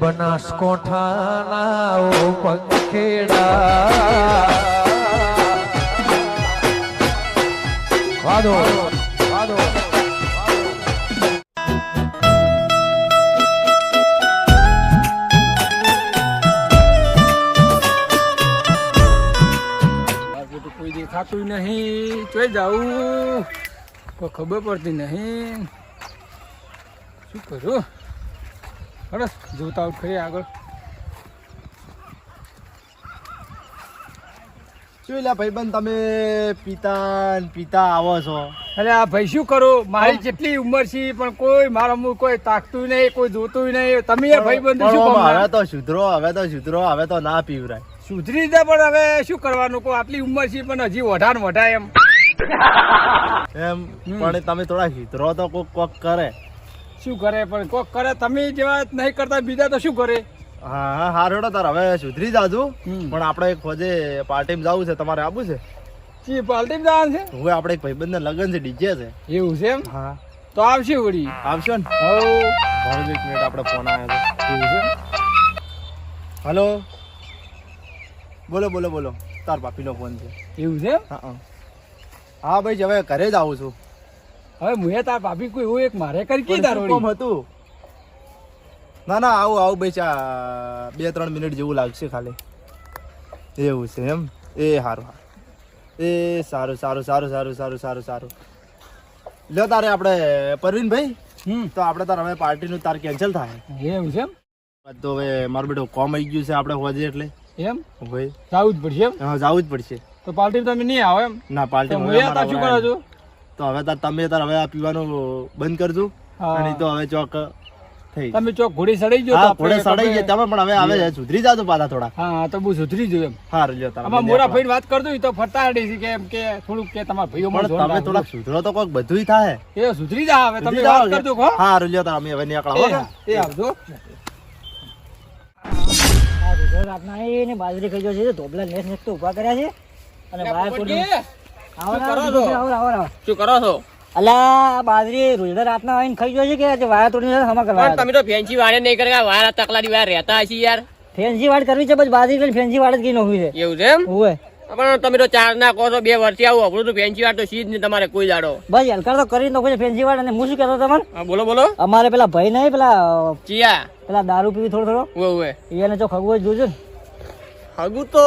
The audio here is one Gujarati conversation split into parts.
બનાસકોઠાના પંખેડા વાદો વાદો. બાકી તો કોઈ દેખાતું નહીં. ચોઈ જાવું કોઈ ખબર પડતી નહીં. શું કરું? હરસ જોતા આવું ખરી આગળ. શું ભાઈબંધ તમે પિતા પિતા આવો છો? અરે આ ભાઈ શું કરું? મારી જેટલી ઉંમર છે પણ કોઈ મારા કોઈ તાકતું નહીં કોઈ જોતું નહીં. તમે એ ભાઈ બંધ શું હવે તો સુધરો હવે તો સુધરો હવે તો ના પીવરાય. સુધરી જાય પણ હવે શું કરવાનું? કોઈ આટલી ઉંમર છે પણ હજી વધારે વઢા એમ. એમ પણ તમે થોડા સુધરો તો કોક કોક કરે. શું કરે? પણ કોક કરે તમે જેવા નહીં કરતા બીજા તો શું કરે? હા હા હારો તાર. હવે સુધરી જાજુ. પણ આપણે એક ફોજે પાર્ટીમાં જવું છે તમારે આવવું છે? ચી પાર્ટીમાં જવાનું છે? હવે આપણે એક ભાઈબંધ લગ્ન છે ડીજે છે. એવું છે એમ? હા. તો આવશે વળી. આવશો ને? હવ ભણો એક મિનિટ આપણે ફોન આવ્યો છે. એવું છે હલો? બોલો બોલો બોલો. તાર પાપીનો ફોન છે. એવું છે હા હા. હા ભાઈ હવે ઘરે જ આવું છું. હવે મુએ તાર ભાભી કોઈ એવું એક મારે કરી કી તાર શું હતું? ના ના આવું આવું ભાઈ ચા બે ત્રણ મિનિટ જેવું લાગશે ખાલી. એવું છે એમ? એ સારું હા એ સારું સારું સારું સારું સારું સારું સારું. લ્યો તારે આપણે પરવીનભાઈ તો આપણે તાર હવે પાર્ટીનું તાર કેન્સલ થાય. એમ? છે તો હવે મારું બેટો કોમ આવી ગયું છે આપણે હોજે એટલે. એમ? ભાઈ. જવું જ પડશે એમ? હા જવું જ પડશે. તો પાર્ટી તમે નહીં આવો એમ? ના પાર્ટી તાર શું કરો છો? તો હવે તાર તમે તાર હવે આ પીવાનું બંધ કરજો અને તો હવે ચોક થઈ તમે ચોક ઘોડી સડાઈ ગયો હા ઘોડે સડાઈ ગયા તમે પણ હવે હવે સુધરી જાજો પાછા થોડા. હા તો બહુ સુધરી ગયું એમ. હા રજો તમે આમાં મોરા ભાઈ વાત કરજો તો ફરતા હડી છે કે એમ કે થોડુંક કે તમારા ભાઈઓ પણ તમે થોડાક સુધરો તો કોઈક બધુંય થાય. એ સુધરી જા હવે તમે વાત કરજો કે? હા. રજો તાર અમે હવે નીકળો હો. એ આવજો રાતના આવીને બાજરી ખાઈ ગયો છે ધોબલા નેસ નેસ તો ઊભા કર્યા છે. અને બહાર શું કરો છો? અલા બાજરી રોજડા રાતના આવીને ખાઈ જાય છે કે વાયા તોડીને હમા કરવા તમે તો ફેન્સી વાળે નહીં કરે વાળા તકલાની વાર રહેતા હશે યાર. ફેન્સી વાડ કરવી છે બસ બાજરી કરીને ફેન્સી વાડ જ ગઈ નોખવી છે એવું છે એમ? હોય પણ તમે તો ચાર ના કહો છો બે વર્ષથી આવું આપણું તો ફેન્સી વાર તો સીધ નહીં તમારે કોઈ દાડો. બસ હલકા તો કરી નાખો ફેન્સી વાળ અને હું શું કહેતો તમને? બોલો બોલો. અમારે પેલા ભાઈ નહીં પેલા ચિયા. પેલા દારૂ પીવી થોડો થોડો. ઉવે એને જો ખગવો જોજો ને. હગું તો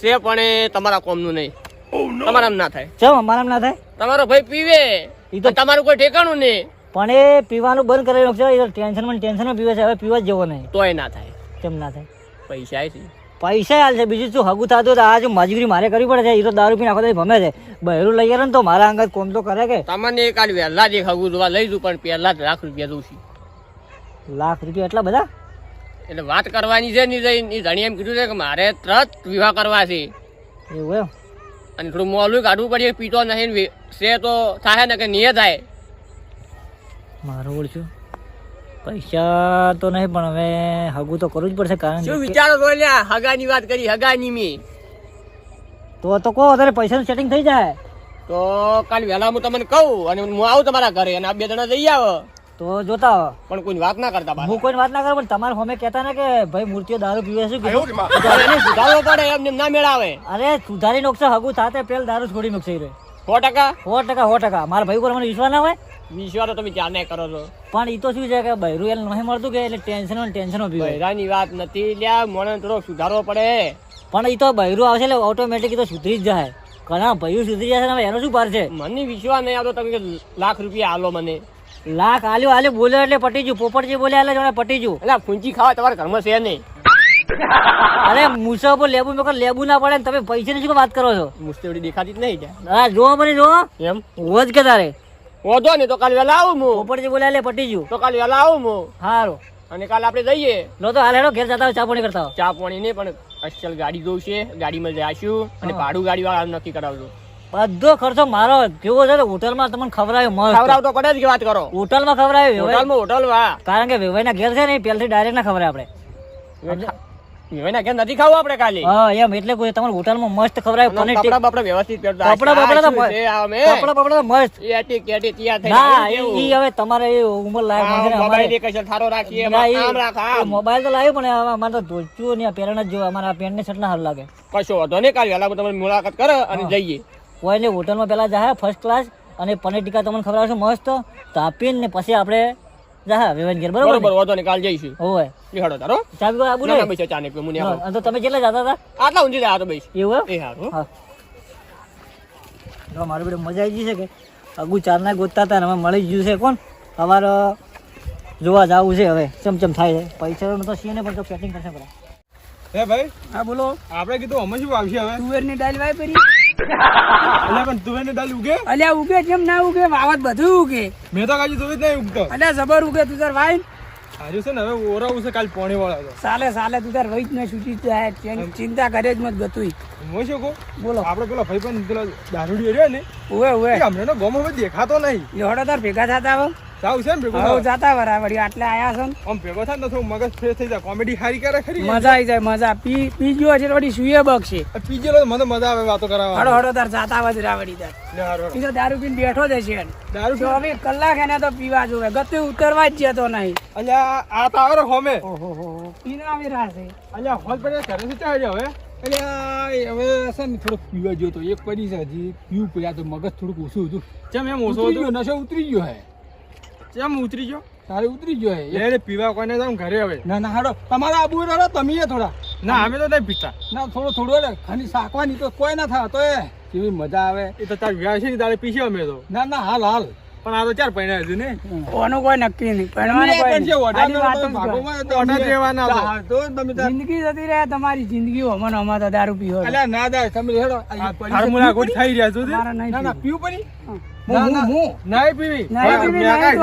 છે પણ એ તમારા કોમનું નહીં. તમારા ના થાય. ચમ અમારા ના થાય? તમારો ભાઈ પીવે. ઈ તો તમારું કોઈ ઠેકાણું નહીં. પણ એ પીવાનું બંધ કરી નાખશે. એ ટેન્શનમાં ટેન્શન ટેન્શનમાં પીવે છે. હવે પીવા જ જવો નહીં. તોય ના થાય. કેમ ના થાય? પૈસા છે. પૈસા હાલ છે. બીજું શું? હગું થતું તો આ જો મજૂરી મારે કરવી પડે છે. એ તો દારૂ પીને આખો ભમે છે. બહેરું લઈ આવે ને તો મારા અંગત કોમ તો કરે કે? તમને કાલ વહેલા જ એક હગું જોવા લઈ જઉં પણ પહેલા જ લાખ રૂપિયા દઉં છું. લાખ રૂપિયા એટલા બધા? એટલે વાત કરવાની છે ને જઈ ધણી એમ કીધું છે કે મારે તરત વિવાહ કરવા છે. એવું એમ? અને થોડું મોલું કાઢવું પડે પીતો નહીં છે તો થાય ને કે નિયત થાય. મારો ઓળખ્યું. પૈસા તો નહીં પણ હવે હગું તો કરવું જ પડશે કારણ શું વિચારો છો લ્યા? હગાની વાત કરી હગાની મી. તો તો કહો અત્યારે પૈસાનું સેટિંગ થઈ જાય. તો કાલ વહેલા હું તમને કહું અને હું આવું તમારા ઘરે અને આ બે જણા જઈ આવો. તો જોતા હો. પણ કોઈ વાત ના કરતા હું કોઈ વાત ના કરું પણ તમારે હોમે કહેતા ને કે ભાઈ મૂર્તિઓ દારૂ પીવે શું કીધું. સુધારવો પડે એમને ના મેળાવે. અરે સુધારી નોખશે હગું થાતે પેલ દારૂ છોડી નોખશે ઈ રે સો ટકા? સો ટકા સો ટકા. મારા ભાઈ ઉપર મને વિશ્વાસ ના હોય? વિશ્વાસ તમે ને કરો છો? પણ એ તો શું છે કે બૈરું એને નહીં મળતું કે એટલે ટેન્શન ટેન્શન પીવે બૈરાની વાત નથી લ્યા મને થોડો સુધારવો પડે. પણ એ તો બૈરું આવશે એટલે ઓટોમેટિક તો સુધરી જ જાય. ઘણા ભાઈઓ સુધરી જશે એનો શું પાર છે? મને વિશ્વાસ નહીં આવતો તમે લાખ રૂપિયા આલો મને. લાખ આલ્યો આલ્યો બોલે એટલે પટી ગયું પોપટજી બોલ્યા એટલે જોડે પટી એટલે ફૂંચી ખાવા તમારા ઘરમાં છે નહીં. અરે મુસા પર લેબુ મેં લેબુ ના પડે ને તમે પૈસાની શું વાત કરો છો? મુસ્તેવડી દેખાતી જ નહીં હા જો મને જો. એમ? હોજ કે તારે. હોજો ને તો કાલ વહેલા આવું હું. પોપટજી બોલ્યા એટલે પટી ગયું તો કાલ વહેલા આવું હું. હારો. અને કાલ આપણે જઈએ. નો તો હાલ હેડો ઘેર જતા હોય ચા પાણી કરતા ચા પાણી નહીં પણ અસલ ગાડી જોઉં છે ગાડીમાં જઈશું. અને ભાડું ગાડી વાળા નક્કી કરાવજો. બધો ખર્ચો મારો કેવો છે ને હોટલમાં તમને ખવડાવ્યો મસ્ત. ખવડાવ તો પડે જ વાત કરો. હોટલમાં ખવડાવ્યો. હોટલમાં હોટલ વા. કારણ કે વેવાઈના ઘેર છે ને પહેલથી ડાયરેક્ટ ના ખવડાવે આપણે. એના ઘેર નથી ખાવું આપણે કાલે હા એમ એટલે કોઈ તમારે હોટલમાં મસ્ત ખવડાવે પનીર કપડા બપડા વ્યવસ્થિત પહેરતા કપડાં બપડા તો? કપડાં બપડા તો મસ્ત. એટી કેટી તૈયાર થઈ ના ઈ હવે તમારે એ ઉંમર લાયક આ મોબાઈલ એક હશે, થારો રાખીએ ના, આમ રાખ. મોબાઈલ તો લાવ્યો પણ હવે અમારે તો ધોચું ને આ પેરણ જ જો અમારા પેન્ટ ને શર્ટ ના હાલ લાગે. કશો વાંધો નહીં કાલે વહેલા તમને મુલાકાત કરે અને જઈએ. કોઈ ને હોટલમાં પહેલાં જાહે ફર્સ્ટ ક્લાસ અને પનીર ટીકા તમને ખવડાવશે મસ્ત. તાપીને ને પછી આપણે જા વેવન ઘેર બરોબર બરોબર વાંધો નહીં કાલે જઈશું. હોવે. લીહડો તારો ચા પીવા આબુ ના ના ચા નહીં પીવું, મુનિયા હા, તો તમે કેટલા જતા હતા? આટલા ઊંધી જાય તો બેસ એવું એ હારું હા. તો મારી બેટા મજા આવી ગઈ છે કે? અગુ ચારના ગોતતા હતા ને મળી ગયું છે કોણ? અમારે જોવા જવું છે હવે. ચમચમ થાય છે. પૈસા તો છીએ ને પણ તો કરશે બધા. હે ભાઈ? હા બોલો. આપણે કીધું અમે શું આવશે હવે? તુવેરની દાળ વાય પરી એટલે પણ તુવેરની દાળ ઉગે? અલ્યા ઉગે કેમ ના ઉગે? વાવત બધું ઉગે. મેં તો કાજી તુવેર જ નહીં ઉગતો. અલ્યા જબર ઉગે તું તાર વાય હાજુ છે ને હવે ઓરાવું છે કાલ પોણી વાળા તો સાલે સાલે તું તાર જ ને છૂટી જાય. ચિંતા કરે જ મત ગતુંય હું શું કહું? બોલો. આપણે પેલો ભાઈ પણ પેલો દારૂડી રહ્યો ને એ અમને હવે દેખાતો નહીં. લેવડો તાર ભેગા થતા સાવ છે ને ભેગો? હવે. જાતા આટલે આયા છો ને. આમ ભેગો થાય ને તો મગજ ફ્રેશ થઈ જાય. કોમેડી હારી કરે ખરી? મજા આવી જાય મજા. પી પી ગયો છે તો વળી સુઈએ બગશે પીજેલો તો મને મજા આવે વાતો હડો કરાવવા હડો તાર જાતા તાર. તો દારૂ પીને બેઠો જ છે દારૂ પી- ચોવીસ કલાક એને તો પીવા જોવે. ગતે ઉતરવા જ જતો નહીં. અલ્યા આ તો આવે હોમે. ઓહો પીને આવી રહ્યા છે. અલ્યા હોલ ચાલે હવે. હવે છે ને થોડુંક પીવા ગયો તો એક પડી છે હજી. પીવું પડ્યા તો મગજ થોડુંક ઓછું હતું. ચમ એમ ઓછો ઉતરી નશો ઉતરી ગયો હે. કેમ ઉતરી ગયો? તારે ઉતરી ગયો લે પીવા કોઈને જાઉં ઘરે હવે. ના ના હાડો તમારા આબુ રહો તમે થોડા. ના અમે તો નહીં પીતા. ના થોડો થોડો એટલે ખાલી શાકવાની તો કોઈ ના થાય તો એ. કેવી મજા આવે. એ તો તાર વ્યાસ છે ને તારે પીશે અમે તો. ના ના હાલ હાલ. પણ આ તો ચાર પૈણા હજુ ને ઓનું કોઈ નક્કી નહીં. પણ જિંદગી જતી રહે તમારી જિંદગી અમન અમાર તો દારૂ પીવો અલ્યા ના દા તમે હેડો. ફોર્મ્યુલા ગોઠ થઈ રહ્યા છો ના ના પીવું. પડી?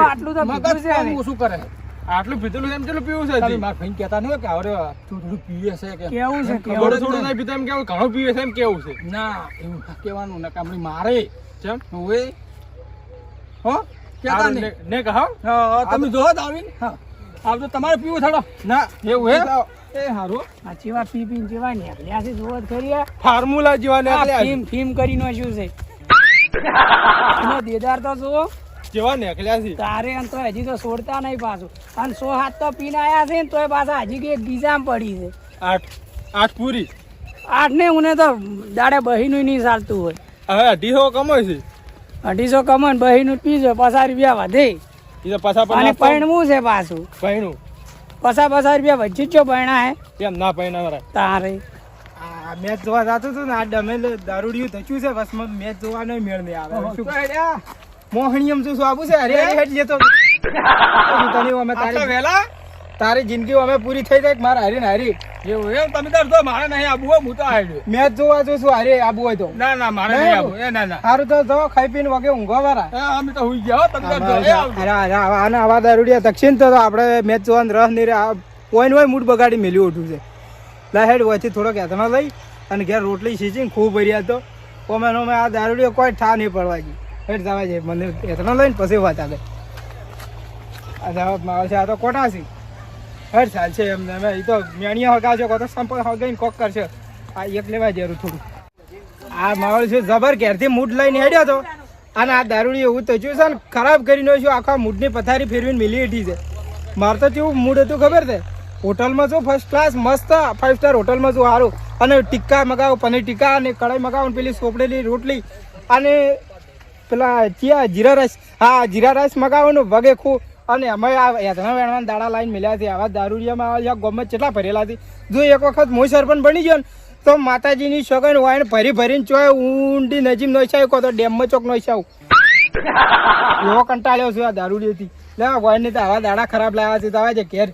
આટલું તો મગજ છે કામ હવે. કરે. આટલું પીધેલું એમ કેટલું પીવું છે? મારા ભાઈને કહેતા નહીં કે તું થોડું પીવે છે કે. કેવું છે? થોડું થોડું નહીં પીતા એમ કેવું ઘણું પીવે છે એમ કેવું છે? ના એવું ના કહેવાનું ના મારે. ચમ? હવે હો? કહેતા નહીં. ને- ને કહો તમે જો જ હા. આવ તો તમારે પીવું થોડો ના એવું હે? એ હારું. આ ચેવા પી પીને ચેવા નીકળ્યા છે જોવો જ ખરી જેવા આ નીકળ્યા ફીમ ફીમ કરીને શું છે. એનો દેદાર તો જુઓ. જેવા નીકળ્યા છે. તારે તો હજી તો છોડતા નહીં પાછું. અને સો હાથ તો પીને આયા છે ને તોય પાછા હજી કે બીજા પડી છે. આઠ આઠ પૂરી. આઠ ને ઉને તો દાડે બહીનું નહીં ચાલતું હોય. હવે અઢીસો કમાય છે. અઢીસો કમન બહીનું પીજો પચાસ રૂપિયા વધે. એ તો પાછા અને પૈણવું છે પાછું. પૈણું? પચાસ પચાસ રૂપિયા વચ્ચે જ પૈણા હે. કેમ ના પૈણા તારે. આ મેચ જોવા જતો હતો ને આ ડમેલ દારૂડિયું થચ્યું છે બસ મેચ જોવાનો મેળ નહીં આવે. શું? મોહણીયમ શું શું આવું છે? અરે હેડ લેતો તને અમે તારે તારી વહેલા? તારી જિંદગી અમે પૂરી થઈ જાય મારે હારી ને હારી. એવું એમ? તમે તાર તો મારે નહીં આબુ હો, હું તો હાર્યું મેચ જોવા જોઉં છું હારે આબુ હોય તો. ના ના મારે નહીં આબુ. એ ના ના. સારું તો જો ખાઈ પીને વગે ઊંઘવા વાળા અમે તો હુઈ ગયા તમે આવા- આના આવા દારૂડિયા દક્ષિણ તો આપણે મેચ જોવાનું રસ નહીં રે. કોઈ હોય મૂડ બગાડી મેલ્યું ઉઠું છે. લા હેડ હોયથી થોડોક હેતનો લઈ અને ઘેર રોટલી સીચીને ખૂબ ભર્યા તો. ઓમે ઓમે આ દારૂડિયો કોઈ ઠા નહીં પડવા ગઈ હેડ જવા છે મને હેતનો લઈને પછી વાત આવે. આ જવાબ મારે છે આ તો કોટા છે હેડ ચાલ છે એમને. અમે એ તો મેણિયા હગાવશે કો તો સંપર્ક હગાઈને કોક કરશે. આ એક લેવા જરૂર થોડું. આ માહોલ છે જબર, ઘેરથી મૂડ લઈને હેડ્યો તો. અને આ દારૂડી એવું તો છે ને, ખરાબ કરીને છું આખા મૂડની પથારી ફેરવીને મિલી હેઠી છે. મારે તો કેવું મૂડ હતું ખબર છે? હોટલમાં શું ફર્સ્ટ ક્લાસ મસ્ત ફાઇવ સ્ટાર હોટલમાં શું સારું અને ટિક્કા મગાવો, પનીર ટિક્કા અને કઢાઈ મગાવો પેલી સોપડેલી રોટલી અને પેલા ચિયા જીરા રાઈસ. હા, જીરા રાઈસ મગાવો ને વગે ખૂબ અને અમે આ યાદના વેણવા દાડા લાઈન મળ્યા છે. આવા દારૂડિયામાં આ ગમત કેટલા ભરેલા હતી જો એક વખત મોય સરપંચ બની ગયો ને, તો માતાજીની સગન હોય ને ભરી ભરીને ચોય ઊંડી નજીક નોચાય કો તો ડેમમાં ચોક નોચાવું એવો કંટાળ્યો છું આ દારૂડીથી લે હોય ને તો આવા દાડા ખરાબ લાવ્યા છે. તો આવે છે ઘેર.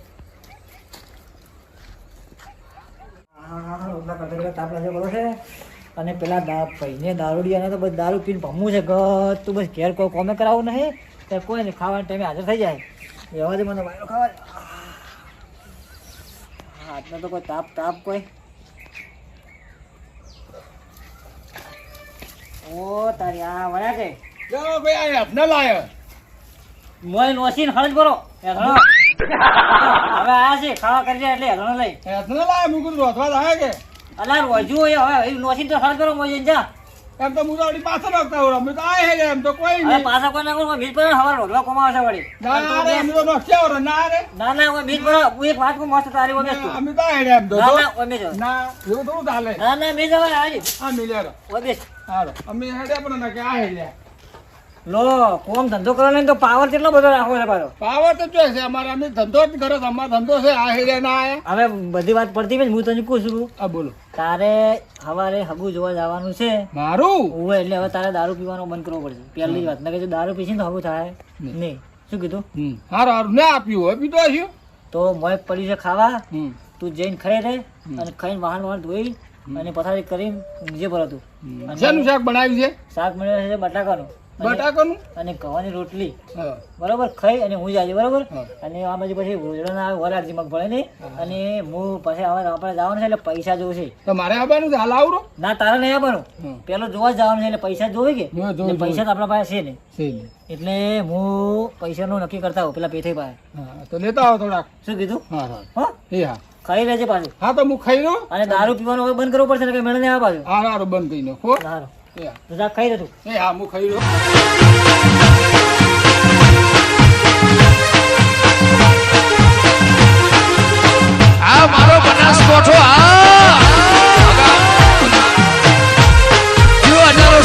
તાપ લાગે બોલો છે? અને પેલા ભાઈને દારૂડિયાને તો બસ દારૂ પીને ભમવું છે ગત તું બસ ઘેર કોઈ કોમે કરાવું નહીં. તો કોઈ નહીં ખાવાના ટાઈમે હાજર થઈ જાય. એવા દે મને વાયરો ખાવા. આજનો તો કોઈ તાપ તાપ કોઈ. ઓ તારી આ વળ્યા છે જો ભાઈ આ હાથના લાયો મોય નોસીન હળજ કરો એ હળો હવે આયા છે ખાવા કરી એટલે હેરાન લઈ. હેઠળ લાય મુકું રોધવા લાય કે અલા રોજુ હવે નોસીન તો ફળ કરો મોય જા. એમ તો હું તો વળી પાછળ રાખતા હોય અમે તો આ હે એમ તો કોઈ નહીં. પાછા કોઈ નાખો બીજ પર હવાર રોડવા કોમાવશે વળી? ના રે અમે તો નોખ્યા હોય ના રે. ના ના કોઈ બીજ પર હું એક વાત કો મસ્ત તારી તું. અમે તો આ હે એમ તો. ના જો. ના ના એવું થોડું ચાલે. ના ના બેસ હવે આજી આ મિલ્યા ઓય બેસ. હારો અમે હેડે પણ ના કે આ હે લો કોમ ધંધો કરો ને તો પાવર કેટલો બધો રાખો છે પાછો. પાવર તો જોઈએ છે અમારે અમે ધંધો જ કરો અમારો ધંધો છે આ હેડે ના આયા. હવે બધી વાત પડતી હોય ને હું તને કહું છું? આ બોલો. તારે હવારે હગુ જોવા જવાનું છે. મારું? ઓવે એટલે હવે તારે દારૂ પીવાનો બંધ કરવો પડશે. પહેલી જ વાત. ના કે દારૂ પીશી તો હગું થાય. નહીં. શું કીધું? હારું હારું. ના આપ્યું હોય પીતો હશે તો મોય પડી છે ખાવા. તું જઈને ખરે રે અને ખાઈને વાહન વાહન ધોઈ અને પથારી કરીને જે પર હતું. શેનું શાક બનાવ્યું છે? શાક મળ્યું છે બટાકાનું. બટાકાનું? અને ઘઉંની રોટલી. બરોબર ખાઈ અને હું જાય બરોબર? અને આ બાજુ પછી રોજડા વરાળજી મગફળી નહીં. અને હું પછી હવે આપણે જવાનું છે એટલે પૈસા જોશે. તો મારે આવવાનું છે હાલ આવરો? ના તારે નહીં આવવાનું. પેલો જોવા જવાનું છે એટલે પૈસા જોવે કે? પૈસા તો આપણા પાસે છે ને એટલે હું પૈસાનું નક્કી કરતા હોઉં પેલા પેથે પાસે. તો લેતા આવો થોડાક. શું કીધું? હા હા. હા? ખાઈ લેજે પાછું. હા તો હું ખાઈ લો અને દારૂ પીવાનું બંધ કરવું પડશે ને કે મેળે નહીં આવે પાછું? હા હારું બંધ કરી નાખો સારું રજા ખાઈ રહ્યો એ હા હું ખાઈ રહ્યો આ મારો બનાસકોઠો આ જો અનારો